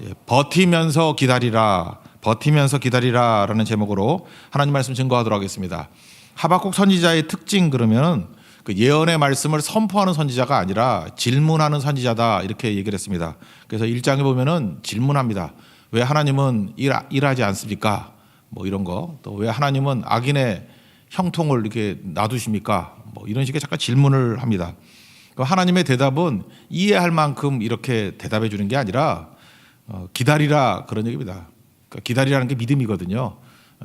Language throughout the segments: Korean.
예, 버티면서 기다리라, 버티면서 기다리라라는 제목으로 하나님 말씀 증거하도록 하겠습니다. 하박국 선지자의 특징 그러면 그 예언의 말씀을 선포하는 선지자가 아니라 질문하는 선지자다 이렇게 얘기를 했습니다. 그래서 1장에 보면은 질문합니다. 왜 하나님은 일, 일하지 않습니까? 뭐 이런 거. 또 왜 하나님은 악인의 형통을 이렇게 놔두십니까? 뭐 이런 식의 잠깐 질문을 합니다. 그 하나님의 대답은 이해할 만큼 이렇게 대답해 주는 게 아니라 어, 기다리라 그런 얘기입니다. 그러니까 기다리라는 게 믿음이거든요.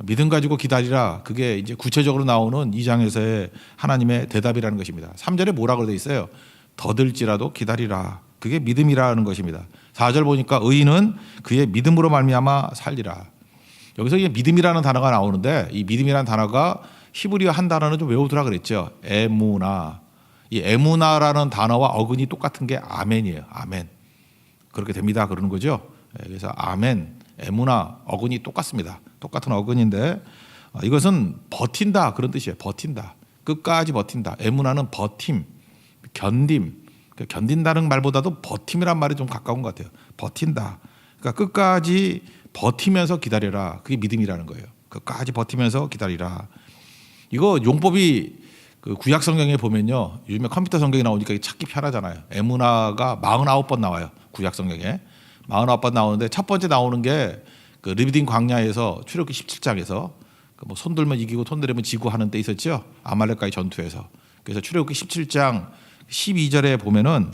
믿음 가지고 기다리라 그게 이제 구체적으로 나오는 이 장에서의 하나님의 대답이라는 것입니다. 3절에 뭐라고 되어 있어요? 더들지라도 기다리라. 그게 믿음이라는 것입니다. 4절 보니까 의인은 그의 믿음으로 말미암아 살리라. 여기서 이 믿음이라는 단어가 나오는데 이 믿음이라는 단어가 히브리어 한 단어는 좀 외우더라 그랬죠. 에무나. 이 에무나라는 단어와 어근이 똑같은 게 아멘이에요. 아멘. 그렇게 됩니다. 그러는 거죠. 예, 그래서 아멘, 에무나 어근이 똑같습니다. 똑같은 어근인데 어, 이것은 버틴다 그런 뜻이에요. 버틴다. 끝까지 버틴다. 에무나는 버팀, 견딤. 그 견딘다는 말보다도 버팀이란 말이 좀 가까운 것 같아요. 버틴다. 그러니까 끝까지 버티면서 기다려라. 그게 믿음이라는 거예요. 끝까지 버티면서 기다리라. 이거 용법이 그 구약 성경에 보면요. 요즘에 컴퓨터 성경이 나오니까 찾기 편하잖아요. 에무나가 49번 나와요. 구약 성경에. 49번 나오는데 첫 번째 나오는 게그 리비딩 광야에서 출애굽기 17장에서 그 뭐 손들면 이기고 손들면 지고 하는 때 있었죠. 아말렉과의 전투에서. 그래서 출애굽기 17장 12절에 보면은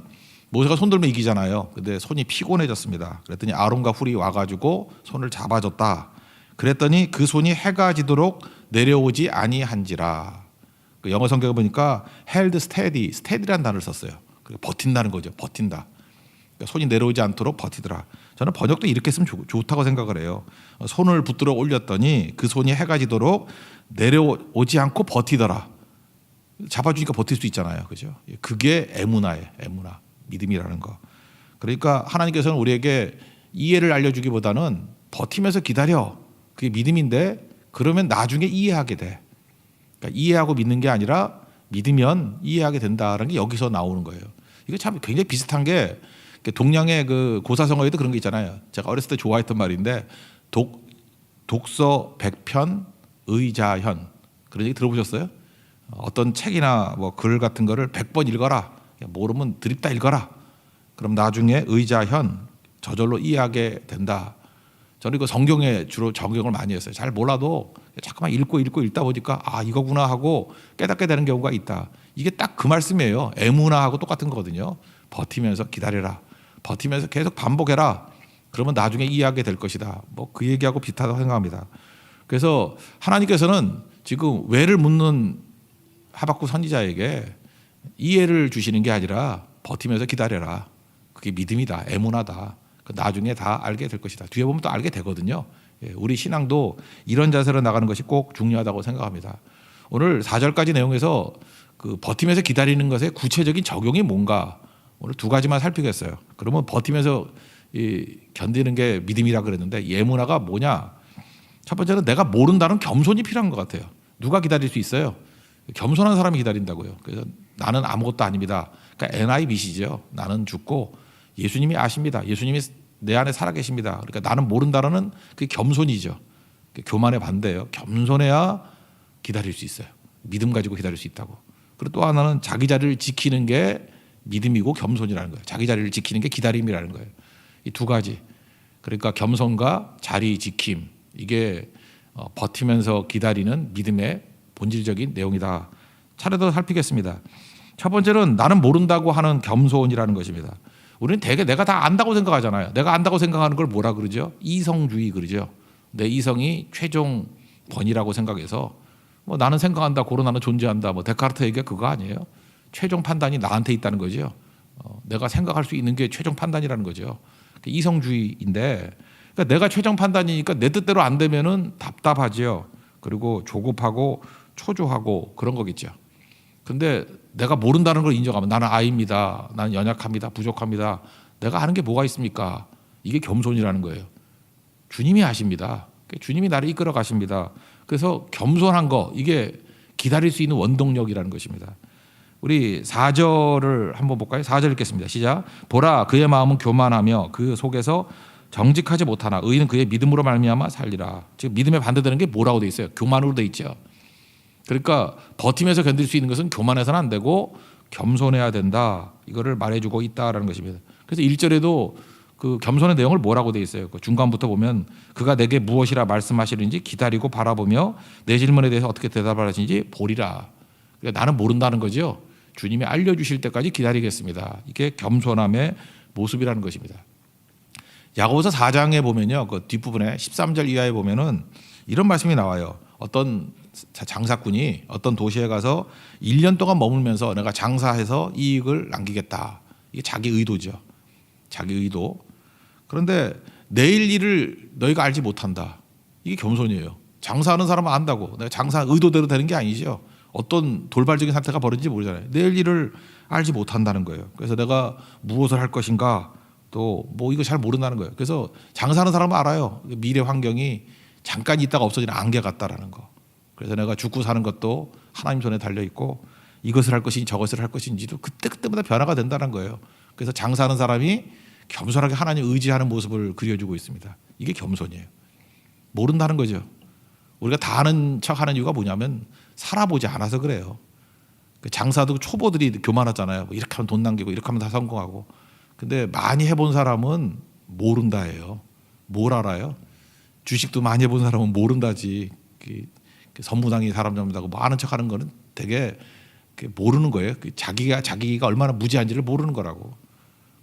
모세가 손들면 이기잖아요. 근데 손이 피곤해졌습니다. 그랬더니 아론과 훌이 와 가지고 손을 잡아줬다. 그랬더니 그 손이 해가 지도록 내려오지 아니한지라. 그 영어 성경을 보니까 held steady, steady라는 단어를 썼어요. 그 버틴다는 거죠. 버틴다. 그러니까 손이 내려오지 않도록 버티더라. 저는 번역도 이렇게 쓰면 좋, 좋다고 생각을 해요. 어, 손을 붙들어 올렸더니 그 손이 해가 지도록 내려오지 않고 버티더라. 잡아주니까 버틸 수 있잖아요. 그죠? 예, 그게 에무나예요. 에무나. 믿음이라는 거. 그러니까 하나님께서는 우리에게 이해를 알려주기보다는 버티면서 기다려. 그게 믿음인데 그러면 나중에 이해하게 돼. 그러니까 이해하고 믿는 게 아니라 믿으면 이해하게 된다라는 게 여기서 나오는 거예요. 이거 참 굉장히 비슷한 게 동양의 그 고사성어에도 그런 게 있잖아요. 제가 어렸을 때 좋아했던 말인데 독 독서 백편 의자현 그런 얘기 들어보셨어요? 어떤 책이나 뭐 글 같은 거를 100번 읽어라. 모르면 드립다 읽어라. 그럼 나중에 의자현 저절로 이해하게 된다. 저는 이거 성경에 주로 적용을 많이 했어요. 잘 몰라도 잠깐만 읽고 읽고 읽다 보니까 아 이거구나 하고 깨닫게 되는 경우가 있다. 이게 딱 그 말씀이에요. 에무나하고 똑같은 거거든요. 버티면서 기다려라. 버티면서 계속 반복해라. 그러면 나중에 이해하게 될 것이다. 뭐 그 얘기하고 비슷하다고 생각합니다. 그래서 하나님께서는 지금 왜를 묻는 하박국 선지자에게 이해를 주시는 게 아니라 버티면서 기다려라. 그게 믿음이다. 애문하다. 그 나중에 다 알게 될 것이다. 뒤에 보면 또 알게 되거든요. 예, 우리 신앙도 이런 자세로 나가는 것이 꼭 중요하다고 생각합니다. 오늘 4절까지 내용에서 그 버티면서 기다리는 것의 구체적인 적용이 뭔가 오늘 두 가지만 살피겠어요. 그러면 버티면서 이 견디는 게 믿음이라 그랬는데 예문화가 뭐냐? 첫 번째는 내가 모른다는 겸손이 필요한 것 같아요. 누가 기다릴 수 있어요? 겸손한 사람이 기다린다고요. 그래서 나는 아무것도 아닙니다. 그러니까 NIBC죠. 나는 죽고 예수님이 아십니다. 예수님이 내 안에 살아계십니다. 그러니까 나는 모른다라는 그 겸손이죠. 교만의 반대예요. 겸손해야 기다릴 수 있어요. 믿음 가지고 기다릴 수 있다고. 그리고 또 하나는 자기 자리를 지키는 게 믿음이고 겸손이라는 거예요. 자기 자리를 지키는 게 기다림이라는 거예요. 이 두 가지. 그러니까 겸손과 자리 지킴 이게 어, 버티면서 기다리는 믿음의 본질적인 내용이다. 차례도 살피겠습니다. 첫 번째는 나는 모른다고 하는 겸손이라는 것입니다. 우리는 대개 내가 다 안다고 생각하잖아요. 내가 안다고 생각하는 걸 뭐라 그러죠? 이성주의 그러죠. 내 이성이 최종 권이라고 생각해서 뭐 나는 생각한다, 고로 나는 존재한다. 뭐 데카르트 얘기가 그거 아니에요. 최종 판단이 나한테 있다는 거죠. 어, 내가 생각할 수 있는 게 최종 판단이라는 거죠. 이성주의인데 그러니까 내가 최종 판단이니까 내 뜻대로 안 되면은 답답하지요. 그리고 조급하고 초조하고 그런 거겠죠. 근데 내가 모른다는 걸 인정하면 나는 아입니다. 나는 연약합니다. 부족합니다. 내가 하는 게 뭐가 있습니까? 이게 겸손이라는 거예요. 주님이 하십니다. 주님이 나를 이끌어 가십니다. 그래서 겸손한 거 이게 기다릴 수 있는 원동력이라는 것입니다. 우리 4절을 한번 볼까요? 4절 읽겠습니다. 시작. 보라 그의 마음은 교만하며 그 속에서 정직하지 못하나 의인은 그의 믿음으로 말미암아 살리라. 즉 믿음에 반대되는 게 뭐라고 돼 있어요? 교만으로 돼 있죠. 그러니까 버티면서 견딜 수 있는 것은 교만해서는 안 되고 겸손해야 된다. 이거를 말해주고 있다라는 것입니다. 그래서 1절에도 그 겸손의 내용을 뭐라고 돼 있어요. 그 중간부터 보면 그가 내게 무엇이라 말씀하시는지 기다리고 바라보며 내 질문에 대해서 어떻게 대답을 하시는지 보리라. 그러니까 나는 모른다는 거죠. 주님이 알려주실 때까지 기다리겠습니다. 이게 겸손함의 모습이라는 것입니다. 야고보서 4장에 보면요. 그 뒷부분에 13절 이하에 보면은 이런 말씀이 나와요. 어떤 자- 장사꾼이 어떤 도시에 가서 1년 동안 머물면서 내가 장사해서 이익을 남기겠다. 이게 자기 의도죠. 자기 의도. 그런데 내일 일을 너희가 알지 못한다. 이게 겸손이에요. 장사하는 사람은 안다고. 내가 장사 의도대로 되는 게 아니죠. 어떤 돌발적인 사태가 벌어질지 모르잖아요. 내일 일을 알지 못한다는 거예요. 그래서 내가 무엇을 할 것인가 또 뭐 이거 잘 모른다는 거예요. 그래서 장사하는 사람은 알아요. 미래 환경이 잠깐 있다가 없어지는 안개 같다라는 거. 그래서 내가 죽고 사는 것도 하나님 손에 달려 있고 이것을 할 것인지 저것을 할 것인지도 그때 그때마다 변화가 된다는 거예요. 그래서 장사하는 사람이 겸손하게 하나님 의지하는 모습을 그려주고 있습니다. 이게 겸손이에요. 모른다는 거죠. 우리가 다 아는 척 하는 이유가 뭐냐면 살아보지 않아서 그래요. 그 장사도 초보들이 교만하잖아요. 뭐 이렇게 하면 돈 남기고 이렇게 하면 다 성공하고. 근데 많이 해본 사람은 모른다예요. 뭘 알아요? 주식도 많이 해본 사람은 모른다지. 그, 그 선무당이 사람 잡는다고 뭐 아는 척 하는 거는 되게 그 모르는 거예요. 그 자기가 자기가 얼마나 무지한지를 모르는 거라고.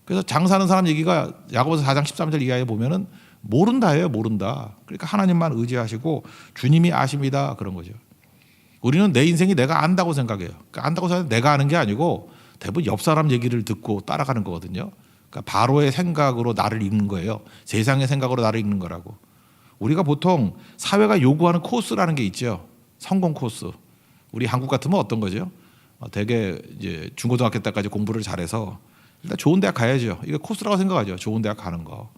그래서 장사하는 사람 얘기가 야고보서 4장 13절 이하에 보면은 모른다예요, 모른다. 그러니까 하나님만 의지하시고 주님이 아십니다 그런 거죠. 우리는 내 인생이 내가 안다고 생각해요. 그러니까 안다고 생각 내가 아는 게 아니고 대부분 옆 사람 얘기를 듣고 따라가는 거거든요. 그러니까 바로의 생각으로 나를 읽는 거예요. 세상의 생각으로 나를 읽는 거라고. 우리가 보통 사회가 요구하는 코스라는 게 있죠. 성공 코스. 우리 한국 같으면 어떤 거죠? 어, 되게 이제 중고등학교 때까지 공부를 잘해서 일단 좋은 대학 가야죠. 이거 코스라고 생각하죠. 좋은 대학 가는 거.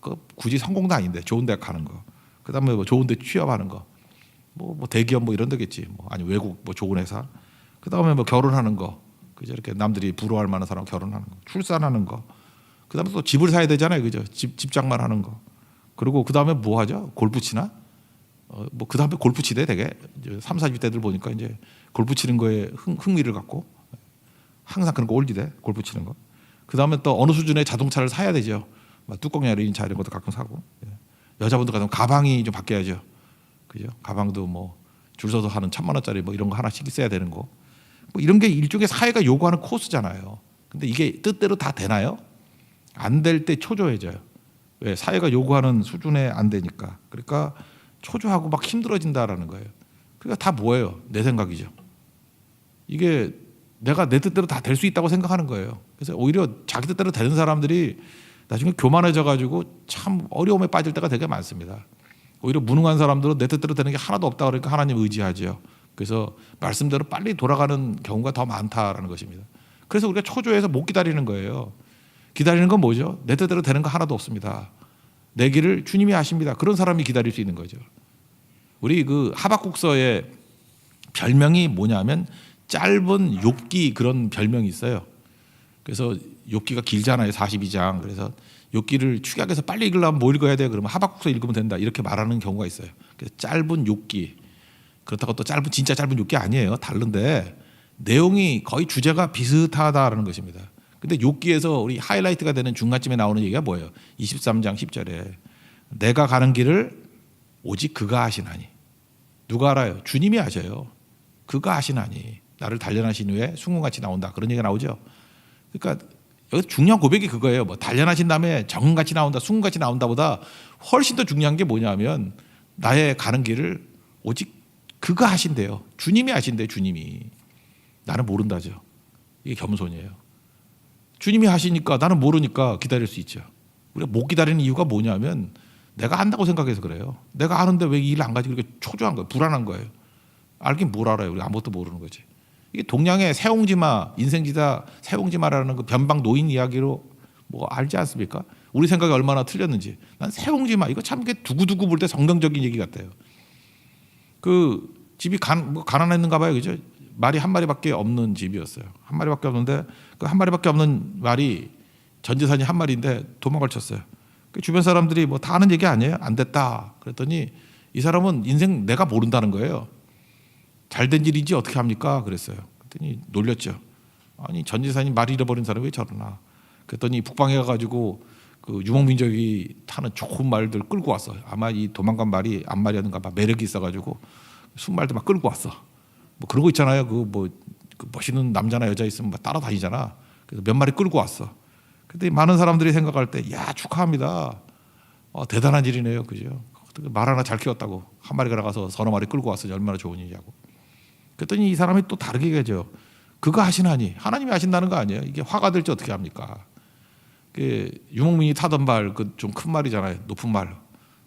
그 굳이 성공도 아닌데 좋은 대학 가는 거. 그다음에 뭐 좋은 데 취업하는 거. 뭐, 뭐 대기업 뭐 이런 데겠지. 뭐 아니 외국 뭐 좋은 회사. 그다음에 뭐 결혼하는 거. 그죠? 이렇게 남들이 부러워할 만한 사람 결혼하는 거. 출산하는 거. 그다음에 또 집을 사야 되잖아요. 그죠? 집 집장만 하는 거. 그리고 그다음에 뭐 하죠? 골프 치나? 어, 뭐 그다음에 골프 치대 되게 이제 3, 40대들 보니까 이제 골프 치는 거에 흥, 흥미를 갖고 항상 그런 거 올리대. 골프 치는 거. 그다음에 또 어느 수준의 자동차를 사야 되죠. 막 뚜껑 열린 차 이런 것도 가끔 사고. 예. 여자분들 같으면 가방이 좀 바뀌어야죠. 그죠? 가방도 뭐 줄 서서 하는 천만 원짜리 뭐 이런 거 하나씩 있어야 되는 거. 뭐 이런 게 일종의 사회가 요구하는 코스잖아요. 근데 이게 뜻대로 다 되나요? 안 될 때 초조해져요. 왜? 사회가 요구하는 수준에 안 되니까. 그러니까 초조하고 막 힘들어진다라는 거예요. 그러니까 다 뭐예요? 내 생각이죠. 이게 내가 내 뜻대로 다 될 수 있다고 생각하는 거예요. 그래서 오히려 자기 뜻대로 되는 사람들이 나중에 교만해져 가지고 참 어려움에 빠질 때가 되게 많습니다. 오히려 무능한 사람들은 내 뜻대로 되는 게 하나도 없다 그러니까 하나님 의지하죠. 그래서 말씀대로 빨리 돌아가는 경우가 더 많다라는 것입니다. 그래서 우리가 초조해서 못 기다리는 거예요. 기다리는 건 뭐죠? 내 뜻대로 되는 거 하나도 없습니다. 내 길을 주님이 아십니다. 그런 사람이 기다릴 수 있는 거죠. 우리 그 하박국서의 별명이 뭐냐면 짧은 욥기 그런 별명이 있어요. 그래서 욥기가 길잖아요. 42장. 그래서 욥기를 축약해서 빨리 읽으려면 뭐 읽어야 돼? 그러면 하박국서 읽으면 된다. 이렇게 말하는 경우가 있어요. 그래서 짧은 욥기. 그렇다고 또 짧은 진짜 짧은 욥기 아니에요. 다른데 내용이 거의 주제가 비슷하다라는 것입니다. 근데 욥기에서 우리 하이라이트가 되는 중간쯤에 나오는 얘기가 뭐예요? 23장 10절에 내가 가는 길을 오직 그가 아시나니 누가 알아요? 주님이 아셔요. 그가 아시나니 나를 단련하신 후에 순금같이 나온다. 그런 얘기가 나오죠. 그러니까 여기 중요한 고백이 그거예요. 뭐 단련하신 다음에 정금같이 나온다, 순금같이 나온다보다 훨씬 더 중요한 게 뭐냐면 나의 가는 길을 오직 그가 하신대요. 주님이 하신대 주님이. 나는 모른다죠. 이게 겸손이에요. 주님이 하시니까 나는 모르니까 기다릴 수 있죠. 우리가 못 기다리는 이유가 뭐냐면 내가 안다고 생각해서 그래요. 내가 아는데 왜일안 가지고 이렇게 초조한 거예요. 불안한 거예요. 알긴 뭘 알아요. 우리 아무것도 모르는 거지. 이게 동양의 새옹지마, 인생지다 새옹지마라는 그 변방 노인 이야기로 뭐 알지 않습니까? 우리 생각이 얼마나 틀렸는지. 난 새옹지마 이거 참 이게 두고두고 볼 때 성경적인 얘기 같아요. 그 집이 간, 뭐 가난했는가 봐요. 그죠? 말이 한 마리밖에 없는 집이었어요. 한 마리밖에 없는데 그 한 마리밖에 없는 말이 전 재산이 한 마리인데 도망을 쳤어요. 그 주변 사람들이 뭐다 아는 얘기 아니에요? 안 됐다. 그랬더니 이 사람은 인생 내가 모른다는 거예요. 잘된 일인지 어떻게 합니까? 그랬어요. 그랬더니 놀렸죠. 아니 전 지사님 말 잃어버린 사람이 왜 저러나? 그랬더니 북방에 가가지고 그 유목민족이 타는 좋은 말들 끌고 왔어. 아마 이 도망간 말이 앞말이었는가 봐. 매력이 있어가지고 순말들 막 끌고 왔어. 뭐거 있잖아요. 그뭐 멋있는 남자나 여자 있으면 막 따라다니잖아. 그래서 몇 마리 끌고 왔어. 근데 많은 사람들이 생각할 때, 야 축하합니다. 어, 대단한 일이네요, 그죠? 말 하나 잘 키웠다고 한 마리가 나가서 서너 마리 끌고 왔으니 얼마나 좋은 일이냐고. 그랬더니 이 사람이 또 다르게 얘기하죠. 그거 하시나니 하나님이 하신다는 거 아니에요? 이게 화가 될지 어떻게 합니까? 그 유목민이 타던 말 그 좀 큰 말이잖아요. 높은 말.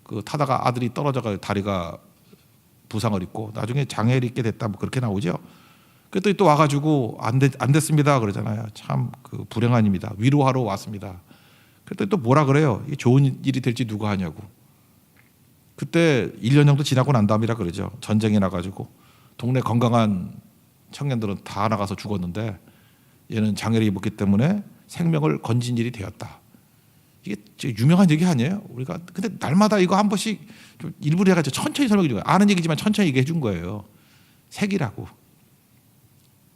그 타다가 아들이 떨어져가 다리가 부상을 입고 나중에 장애를 입게 됐다 뭐 그렇게 나오죠. 그랬더니 또 와가지고 안, 됐, 안 됐습니다 그러잖아요. 참 그 불행한 입니다. 위로하러 왔습니다. 그랬더니 또 뭐라 그래요? 이게 좋은 일이 될지 누가 하냐고. 그때 1년 정도 지나고 난 다음이라 그러죠. 전쟁이 나가지고 동네 건강한 청년들은 다 나가서 죽었는데 얘는 장애를 입었기 때문에 생명을 건진 일이 되었다. 이게 유명한 얘기 아니에요? 우리가 근데 날마다 이거 한 번씩 좀 일부러 해가지고 천천히 설명해 준 거예요. 아는 얘기지만 천천히 얘기해 준 거예요. 색이라고.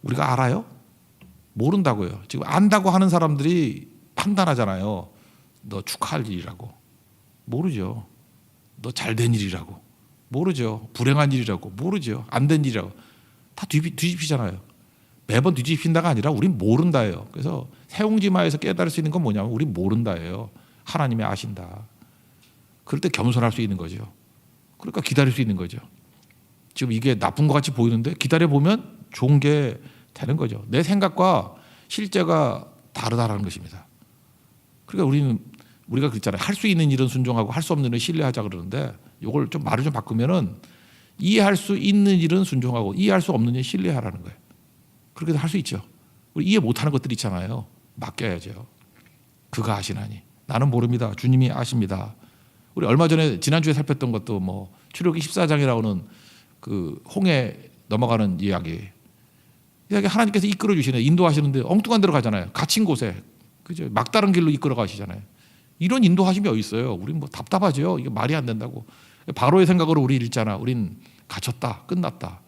우리가 알아요? 모른다고요. 지금 안다고 하는 사람들이 판단하잖아요. 너 축하할 일이라고. 모르죠. 너 잘된 일이라고. 모르죠. 불행한 일이라고. 모르죠. 안 된 일이라고. 다 뒤집, 뒤집히잖아요. 매번 뒤집힌다가 아니라 우린 모른다예요. 그래서 세웅지마에서 깨달을 수 있는 건 뭐냐면 우리 모른다예요. 하나님이 아신다. 그럴 때 겸손할 수 있는 거죠. 그러니까 기다릴 수 있는 거죠. 지금 이게 나쁜 것 같이 보이는데 기다려 보면 좋은 게 되는 거죠. 내 생각과 실제가 다르다라는 것입니다. 그러니까 우리는 우리가 그랬잖아요. 할 수 있는 일은 순종하고 할 수 없는 일은 신뢰하자 그러는데 이걸 좀 말을 좀 바꾸면은 이해할 수 있는 일은 순종하고 이해할 수 없는 일은 신뢰하라는 거예요. 그렇게 할수 있죠. 우리 이해 못하는 것들 있잖아요. 맡겨야죠. 그가 아시나니 나는 모릅니다. 주님이 아십니다. 우리 얼마 전에 지난주에 살폈던 것도 뭐 출애굽기 14장에 나오는 그 홍해 넘어가는 이야기. 이야기 하나님께서 이끌어 주시네. 인도하시는데 엉뚱한 데로 가잖아요. 갇힌 곳에. 그죠? 막다른 길로 이끌어 가시잖아요. 이런 인도하심이 어디 있어요? 우린 뭐 답답하죠. 이게 말이 안 된다고. 바로의 생각으로 우리 읽잖아. 우린 갇혔다. 끝났다.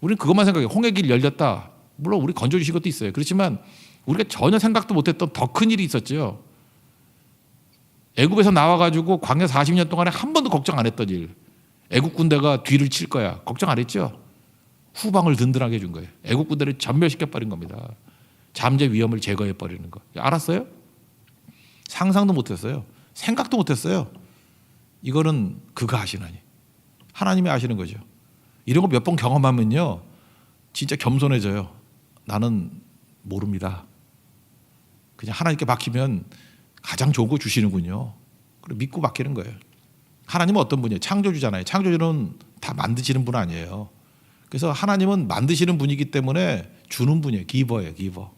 우린 그것만 생각해. 홍해 길 열렸다. 물론 우리 건져 주신 것도 있어요. 그렇지만 우리가 전혀 생각도 못했던 더 큰 일이 있었죠. 애굽에서 나와가지고 광야 40년 동안에 한 번도 걱정 안 했던 일. 애국 군대가 뒤를 칠 거야. 걱정 안 했죠. 후방을 든든하게 해준 거예요. 애국 군대를 전멸시켜 버린 겁니다. 잠재 위험을 제거해 버리는 거. 알았어요? 상상도 못했어요. 생각도 못했어요. 이거는 그가 하시나니 하나님이 아시는 거죠. 이런 거 몇 번 경험하면요, 진짜 겸손해져요. 나는 모릅니다. 그냥 하나님께 맡기면 가장 좋은 거 주시는군요. 그래 믿고 맡기는 거예요. 하나님은 어떤 분이에요? 창조주잖아요. 창조주는 다 만드시는 분 아니에요. 그래서 하나님은 만드시는 분이기 때문에 주는 분이에요. 기버예요, 기버.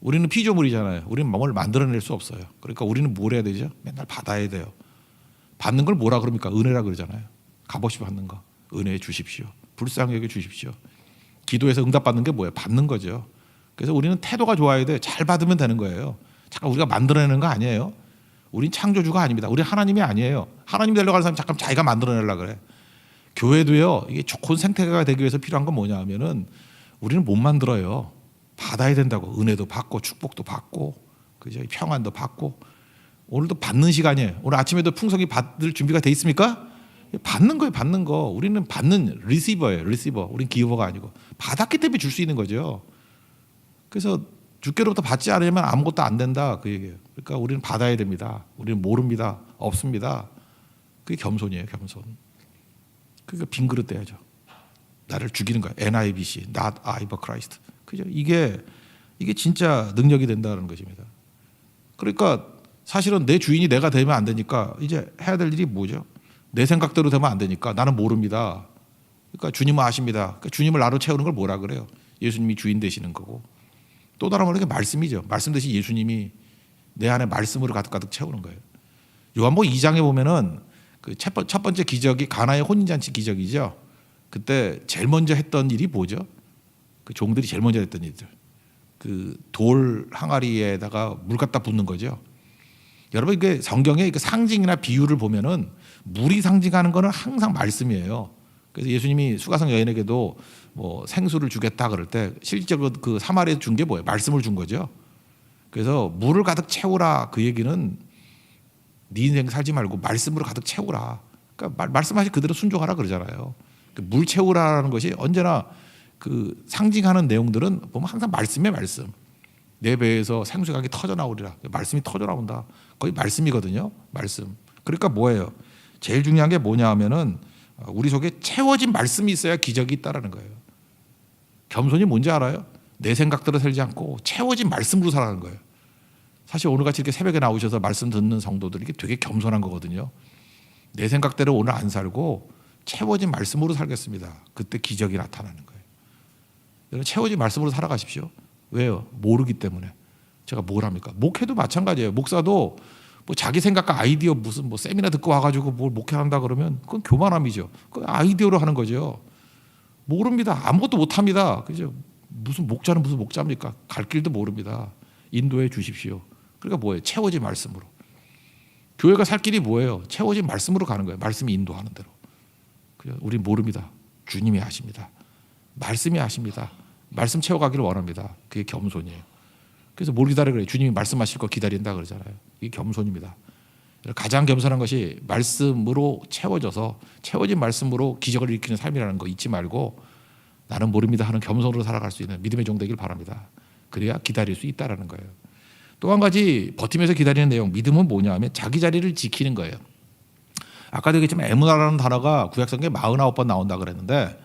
우리는 피조물이잖아요. 우리는 뭘 만들어낼 수 없어요. 그러니까 우리는 뭘 해야 되죠? 맨날 받아야 돼요. 받는 걸 뭐라 그럽니까? 은혜라 그러잖아요. 값없이 받는 거. 은혜 주십시오. 여겨 주십시오. 기도에서 응답받는 게 뭐예요? 받는 거죠. 그래서 우리는 태도가 좋아야 돼. 잘 받으면 되는 거예요. 잠깐 우리가 만들어내는 거 아니에요. 우린 창조주가 아닙니다. 우리 하나님이 아니에요. 하나님 되려고 하는 사람 잠깐 자기가 만들어내려 그래. 교회도요. 이게 좋은 생태계가 되기 위해서 필요한 건 뭐냐 하면은 우리는 못 만들어요. 받아야 된다고. 은혜도 받고 축복도 받고 그죠? 평안도 받고 오늘도 받는 시간이에요. 오늘 아침에도 풍성히 받을 준비가 돼 있습니까? 받는 거예요, 받는 거. 우리는 받는 리시버예요, 리시버. 우린 기버가 아니고 받았기 때문에 줄 수 있는 거죠. 그래서 주께로부터 받지 않으면 아무것도 안 된다 그 얘기예요. 그러니까 우리는 받아야 됩니다. 우리는 모릅니다. 없습니다. 그게 겸손이에요, 겸손. 그러니까 빈 그릇 돼야죠. 나를 죽이는 거야. NIBC, not I but Christ. 그죠? 이게 이게 진짜 능력이 된다는 것입니다. 그러니까 사실은 내 주인이 내가 되면 안 되니까 이제 해야 될 일이 뭐죠? 내 생각대로 되면 안 되니까 나는 모릅니다. 그러니까 주님은 아십니다. 그러니까 주님을 나로 채우는 걸 뭐라 그래요? 예수님이 주인 되시는 거고 또 다른 말로 말씀이죠. 말씀 대신 예수님이 내 안에 말씀으로 가득가득 채우는 거예요. 요한복 2장에 보면은 그 첫 번째 기적이 가나의 혼인잔치 기적이죠. 그때 제일 먼저 했던 일이 뭐죠? 그 종들이 제일 먼저 했던 일들. 그 돌 항아리에다가 물 갖다 붓는 거죠. 여러분 이게 성경의 그 상징이나 비유를 보면은 물이 상징하는 거는 항상 말씀이에요. 그래서 예수님이 수가성 여인에게도 뭐 생수를 주겠다 그럴 때 실제로 그 사마리에 준 게 뭐예요? 말씀을 준 거죠. 그래서 물을 가득 채우라 그 얘기는 네 인생 살지 말고 말씀으로 가득 채우라. 그러니까 말, 말씀하신 그대로 순종하라 그러잖아요. 그물 채우라라는 것이 언제나 그 상징하는 내용들은 보면 항상 말씀의 말씀. 내 배에서 생수각이 터져 나오리라. 말씀이 터져 나온다. 거의 말씀이거든요. 말씀. 그러니까 뭐예요? 제일 중요한 게 뭐냐 하면은 우리 속에 채워진 말씀이 있어야 기적이 있다라는 거예요. 겸손이 뭔지 알아요? 내 생각대로 살지 않고 채워진 말씀으로 살아가는 거예요. 사실 오늘 같이 이렇게 새벽에 나오셔서 말씀 듣는 성도들이 되게 겸손한 거거든요. 내 생각대로 오늘 안 살고 채워진 말씀으로 살겠습니다. 그때 기적이 나타나는 거예요. 여러분 채워진 말씀으로 살아가십시오. 왜요? 모르기 때문에. 제가 뭘 합니까? 목회도 마찬가지예요. 목사도 뭐 자기 생각과 아이디어 무슨 뭐 세미나 듣고 와가지고 뭘 목회한다 그러면 그건 교만함이죠. 그 아이디어로 하는 거죠. 모릅니다. 아무것도 못합니다. 그죠? 무슨 목자는 무슨 목자입니까? 갈 길도 모릅니다. 인도해 주십시오. 그러니까 뭐예요? 채워진 말씀으로. 교회가 살 길이 뭐예요? 채워진 말씀으로 가는 거예요. 말씀이 인도하는 대로. 그죠? 우리 모릅니다. 주님이 아십니다. 말씀이 아십니다. 말씀 채워가기를 원합니다. 그게 겸손이에요. 그래서 뭘 기다려 그래요? 주님이 말씀하실 거 기다린다 그러잖아요. 이게 겸손입니다. 가장 겸손한 것이 말씀으로 채워져서 채워진 말씀으로 기적을 일으키는 삶이라는 거 잊지 말고 나는 모릅니다 하는 겸손으로 살아갈 수 있는 믿음의 종 되길 바랍니다. 그래야 기다릴 수 있다라는 거예요. 또 한 가지 버티면서 기다리는 내용 믿음은 뭐냐 하면 자기 자리를 지키는 거예요. 아까도 얘기했지만 에무나라는 단어가 구약성경에 49번 나온다 그랬는데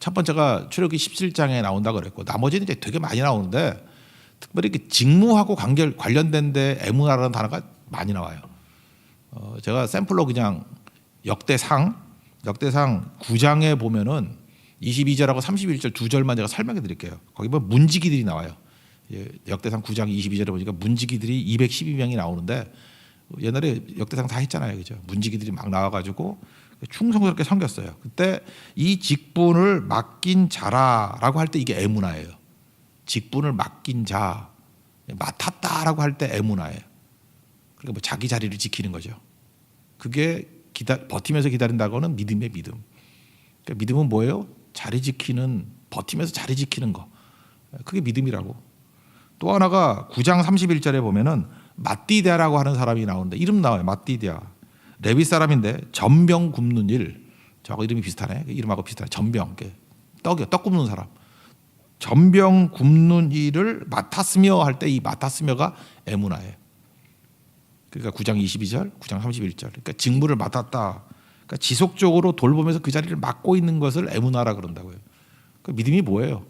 첫 번째가 출애굽기 17장에 나온다 그랬고 나머지는 이제 되게 많이 나오는데 특별히 직무하고 관결 관련된 데 에무나라는 단어가 많이 나와요. 어, 제가 샘플로 그냥 역대상 역대상 9장에 보면은 22절하고 31절 두 절만 제가 설명해 드릴게요. 거기 보면 문지기들이 나와요. 예, 역대상 9장 22절에 보니까 문지기들이 212명이 나오는데 옛날에 역대상 다 했잖아요. 그죠? 문지기들이 막 나와 가지고 충성스럽게 섬겼어요. 그때 이 직분을 맡긴 자라라고 할 때 이게 에무나예요. 직분을 맡긴 자 맡았다라고 할 때 에무나예요. 그러니까 뭐 자기 자리를 지키는 거죠. 그게 기다, 버티면서 기다린다고는 믿음의 믿음. 그러니까 믿음은 뭐예요? 자리 지키는 버티면서 자리 지키는 거. 그게 믿음이라고. 또 하나가 9장 31절에 보면은 마띠데아라고 하는 사람이 나오는데 이름 나와요. 마띠데아. 레위 사람인데 전병 굽는 일. 저하고 이름이 비슷하네. 이름하고 비슷하네. 전병. 떡이요. 떡 굽는 사람. 전병 굽는 일을 맡았으며 할 때 이 맡았으며가 에무나예요. 그러니까 9장 22절, 9장 31절. 그러니까 직무를 맡았다. 그러니까 지속적으로 돌보면서 그 자리를 맡고 있는 것을 에무나라 그런다고요. 그 믿음이 뭐예요?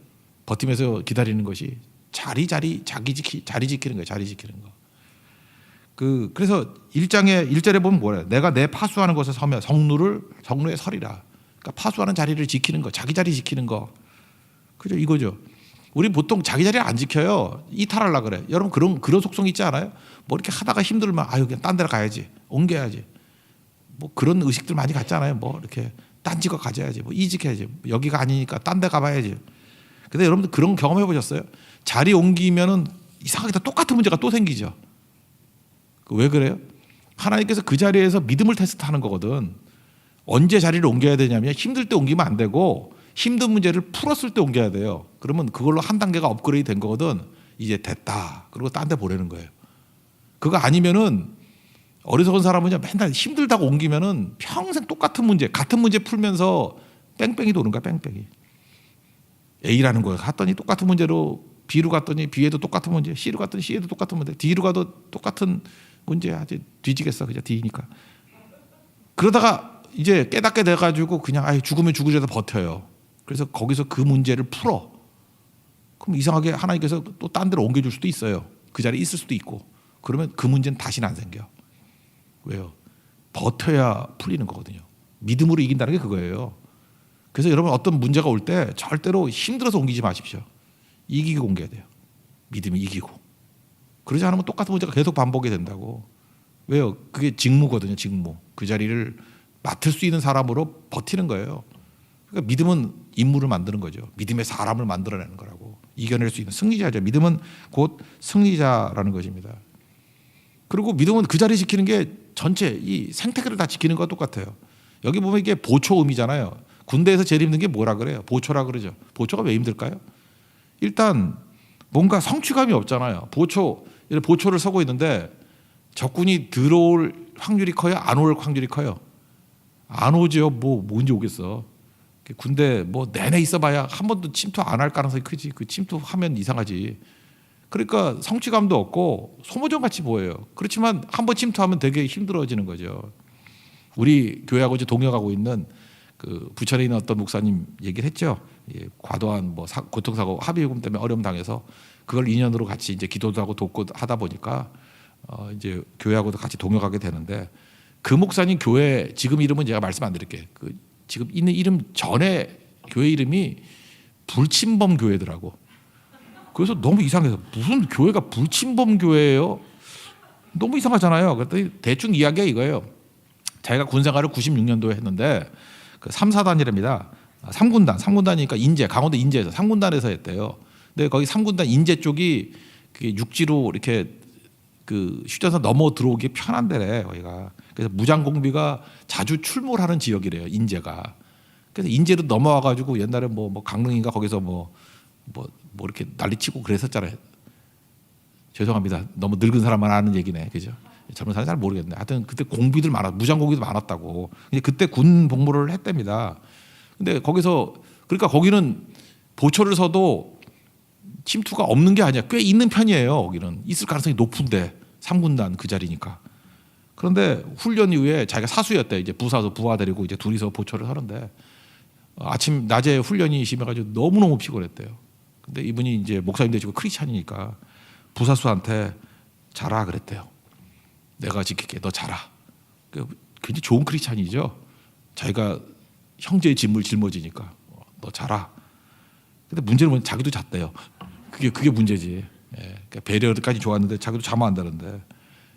버티면서 기다리는 것이 자리 자리 자기 지키 자리 지키는 거예요. 자리 지키는 거. 그 그래서 일장에 일절에 보면 뭐래요? 내가 내 파수하는 곳에 서면 성루를 성루에 서리라. 그러니까 파수하는 자리를 지키는 거, 자기 자리 지키는 거. 그죠? 이거죠. 우리 보통 자기 자리 안 지켜요. 이탈하려 그래. 여러분 그런 그런 속성 있지 않아요? 뭐 이렇게 하다가 힘들면 아유 그냥 딴 데로 가야지. 옮겨야지. 뭐 그런 의식들 많이 갖잖아요. 뭐 이렇게 딴 지거 가져야지. 뭐 이직해야지. 뭐 여기가 아니니까 딴 데 가봐야지. 근데 여러분들 그런 경험 해보셨어요? 자리 옮기면은 이상하게 똑같은 문제가 또 생기죠. 그왜 그래요? 하나님께서 그 자리에서 믿음을 테스트하는 거거든. 언제 자리를 옮겨야 되냐면 힘들 때 옮기면 안 되고 힘든 문제를 풀었을 때 옮겨야 돼요. 그러면 그걸로 한 단계가 업그레이드 된 거거든. 이제 됐다. 그리고 딴 데 보내는 거예요. 그거 아니면은 어리석은 사람은 맨날 힘들다고 옮기면은 평생 똑같은 문제, 같은 문제 풀면서 뺑뺑이 도는 거야, 뺑뺑이. A라는 거예요. 갔더니 똑같은 문제로 B로 갔더니 B에도 똑같은 문제, C로 갔더니 C에도 똑같은 문제, D로 가도 똑같은 문제 아주 뒤지겠어, 그냥 D니까. 그러다가 이제 깨닫게 돼가지고 그냥 아예 죽으면 죽으려다 버텨요. 그래서 거기서 그 문제를 풀어. 그럼 이상하게 하나님께서 또 딴 데로 옮겨줄 수도 있어요. 그 자리에 있을 수도 있고. 그러면 그 문제는 다시는 안 생겨. 왜요? 버텨야 풀리는 거거든요. 믿음으로 이긴다는 게 그거예요. 그래서 여러분 어떤 문제가 올 때 절대로 힘들어서 옮기지 마십시오. 이기고 옮겨야 돼요. 믿음이 이기고. 그러지 않으면 똑같은 문제가 계속 반복이 된다고. 왜요? 그게 직무거든요. 직무. 그 자리를 맡을 수 있는 사람으로 버티는 거예요. 그러니까 믿음은 인물을 만드는 거죠. 믿음의 사람을 만들어내는 거라고. 이겨낼 수 있는 승리자죠. 믿음은 곧 승리자라는 것입니다. 그리고 믿음은 그 자리 지키는 게 전체 이 생태계를 다 지키는 거와 똑같아요. 여기 보면 이게 보초 의미잖아요. 군대에서 제일 힘든 게 뭐라 그래요? 보초라 그러죠. 보초가 왜 힘들까요? 일단 뭔가 성취감이 없잖아요. 보초, 보초를 서고 있는데 적군이 들어올 확률이 커요? 안 올 확률이 커요? 안 오죠. 뭐 뭔지 오겠어. 군대 뭐 내내 있어봐야 한 번도 침투 안 할 가능성이 크지. 그 침투하면 이상하지. 그러니까 성취감도 없고 소모전 같이 보여요. 그렇지만 한 번 침투하면 되게 힘들어지는 거죠. 우리 교회하고 이제 동역하고 있는 그 부천에 있는 어떤 목사님 얘기를 했죠. 예, 과도한 뭐 사, 교통사고 합의요금 때문에 어려움 당해서 그걸 인연으로 같이 이제 기도도 하고 돕고 하다 보니까 어 이제 교회하고도 같이 동역하게 되는데 그 목사님 교회 지금 이름은 제가 말씀 안 드릴게. 그 지금 있는 이름 전에 교회 이름이 불침범 교회더라고. 그래서 너무 이상해서 무슨 교회가 불침범 교회예요? 너무 이상하잖아요. 그랬더니 대충 이야기가 이거예요. 자기가 군 생활을 96년도에 했는데 그 3, 4단이랍니다. 3군단, 3군단이니까 인제, 강원도 인제에서 3군단에서 했대요. 근데 거기 3군단 인제 쪽이 육지로 이렇게 그 휴전선 넘어 들어오기 편한 데래 거기가. 그래서 무장 공비가 자주 출몰하는 지역이래요. 인제가. 그래서 인제로 넘어와 가지고 옛날에 뭐, 뭐 강릉인가 거기서 뭐 뭐, 뭐 이렇게 난리치고 그랬었잖아요. 죄송합니다. 너무 늙은 사람만 아는 얘기네. 그죠? 젊은 사람 잘 모르겠네. 하여튼 그때 공비들 많았, 무장 공비도 많았다고. 근데 그때 군 복무를 했답니다. 근데 거기서 그러니까 거기는 보초를 서도 침투가 없는 게 아니야. 꽤 있는 편이에요. 거기는 있을 가능성이 높은데 3군단 그 자리니까. 그런데 훈련 이후에 자기가 사수였대. 이제 부사서 부하 데리고 이제 둘이서 보초를 하는데 어, 아침 낮에 훈련이 심해가지고 너무 너무 피곤했대요. 근데 이분이 이제 목사님 되시고 크리스찬이니까 부사수한테 자라 그랬대요. 내가 지킬게. 너 자라. 그 굉장히 좋은 크리스찬이죠. 자기가 형제의 짐을 짊어지니까 어, 너 자라. 근데 문제는 뭐냐 자기도 잤대요. 그게 그게 문제지. 예, 그러니까 배려까지 좋았는데 자기도 자면 안되는데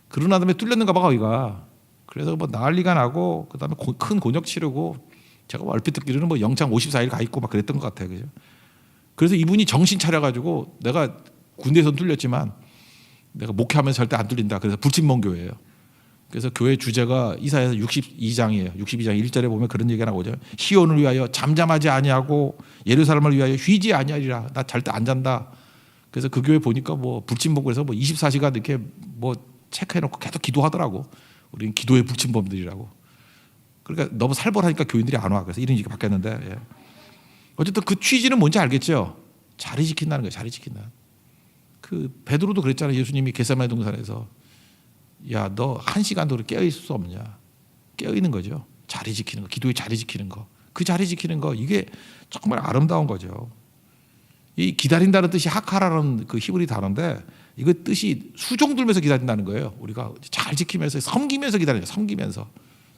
그러나 다음에 뚫렸는가 봐 거기가. 그래서 뭐 난리가 나고 그다음에 고, 큰 곤욕 치르고 제가 뭐 얼핏 듣기로는 뭐 영장 54일 가 있고 막 그랬던 것 같아요. 그죠? 그래서 이분이 정신 차려 가지고 내가 군대에서 뚫렸지만 내가 목회하면서 절대 안 뚫린다. 그래서 불침범 교회예요. 그래서 교회 주제가 이사에서 62장이에요. 62장 1절에 보면 그런 얘기가 나오죠. 시온을 위하여 잠잠하지 아니하고 예루살렘을 위하여 쉬지 아니하리라. 나 절대 안 잔다. 그래서 그 교회 보니까 뭐 불침범 그래서 뭐 24시간 이렇게 뭐 체크해 놓고 계속 기도하더라고. 우리는 기도의 불침범들이라고. 그러니까 너무 살벌하니까 교인들이 안 와. 그래서 이런 얘기 바뀌었는데 예. 어쨌든 그 취지는 뭔지 알겠죠. 자리 지킨다는 거예요. 자리 지킨다. 그 베드로도 그랬잖아요. 예수님이 겟세마네 동산에서 야 너 한 시간도 깨어 있을 수 없냐? 깨어 있는 거죠. 자리 지키는 거, 기도의 자리 지키는 거, 그 자리 지키는 거 이게 정말 아름다운 거죠. 이 기다린다는 뜻이 하카라는 그 히브리 단어인데 이거 뜻이 수종 들면서 기다린다는 거예요. 우리가 잘 지키면서 섬기면서 기다려요. 섬기면서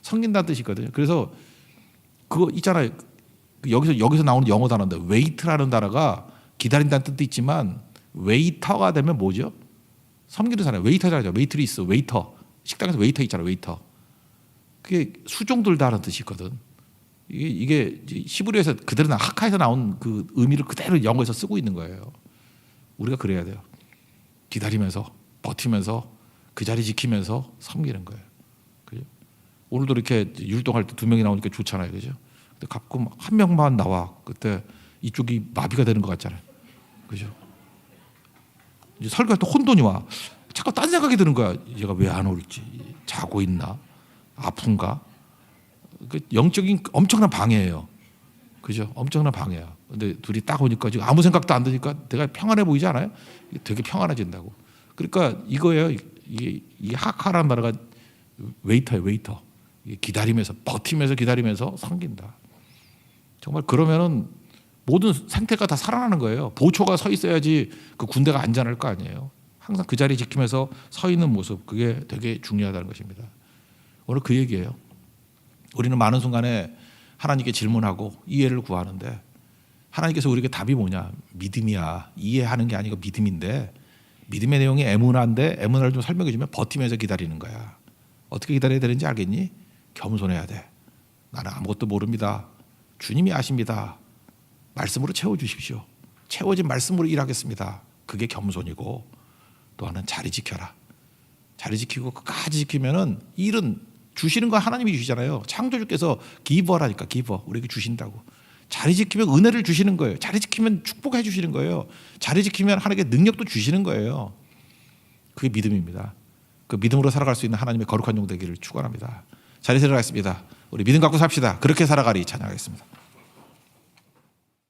섬긴다는 뜻이거든요. 그래서 그거 있잖아요. 여기서 여기서 나오는 영어 단어인데 웨이트라는 단어가 기다린다는 뜻도 있지만 웨이터가 되면 뭐죠? 섬기는 사람 웨이터잖아요. 웨이트리스, 웨이터. 식당에서 웨이터 있잖아요. 웨이터. 그게 수종 들다는 뜻이 있거든. 이게 이게 히브리에서 그대로 나 하카에서 나온 그 의미를 그대로 영어에서 쓰고 있는 거예요. 우리가 그래야 돼요. 기다리면서 버티면서 그 자리 지키면서 섬기는 거예요. 그죠? 오늘도 이렇게 율동할 때 두 명이 나오니까 좋잖아요. 그죠? 근데 가끔 한 명만 나와. 그때 이쪽이 마비가 되는 것 같잖아요. 그죠? 이제 설교할 때 혼돈이 와. 자꾸 딴 생각이 드는 거야. 얘가 왜 안 올지? 자고 있나? 아픈가? 그 영적인 엄청난 방해예요. 그죠? 엄청난 방해야. 근데 둘이 딱 오니까 지금 아무 생각도 안 드니까 내가 평안해 보이지 않아요? 되게 평안해진다고. 그러니까 이거예요. 이게 이 하카란 말가 웨이터예요. 웨이터. 기다리면서 버티면서 기다리면서 섬긴다. 정말 그러면은 모든 생태가 다 살아나는 거예요. 보초가 서 있어야지 그 군대가 안전할 거 아니에요. 항상 그 자리 지키면서 서 있는 모습 그게 되게 중요하다는 것입니다. 오늘 그 얘기예요. 우리는 많은 순간에 하나님께 질문하고 이해를 구하는데 하나님께서 우리에게 답이 뭐냐? 믿음이야. 이해하는 게 아니고 믿음인데 믿음의 내용이 에무나인데 에무나를 좀 설명해 주면 버티면서 기다리는 거야. 어떻게 기다려야 되는지 알겠니? 겸손해야 돼. 나는 아무것도 모릅니다. 주님이 아십니다. 말씀으로 채워 주십시오. 채워진 말씀으로 일하겠습니다. 그게 겸손이고 또 하나는 자리 지켜라. 자리 지키고 끝까지 지키면은 일은 주시는 거 하나님이 주시잖아요. 창조주께서 기버라니까 기버 우리에게 주신다고. 자리 지키면 은혜를 주시는 거예요. 자리 지키면 축복해 주시는 거예요. 자리 지키면 하나님께 능력도 주시는 거예요. 그게 믿음입니다. 그 믿음으로 살아갈 수 있는 하나님의 거룩한 종 되기를 축원합니다. 자리에 들어가겠습니다. 우리 믿음 갖고 삽시다. 그렇게 살아가리 찬양하겠습니다.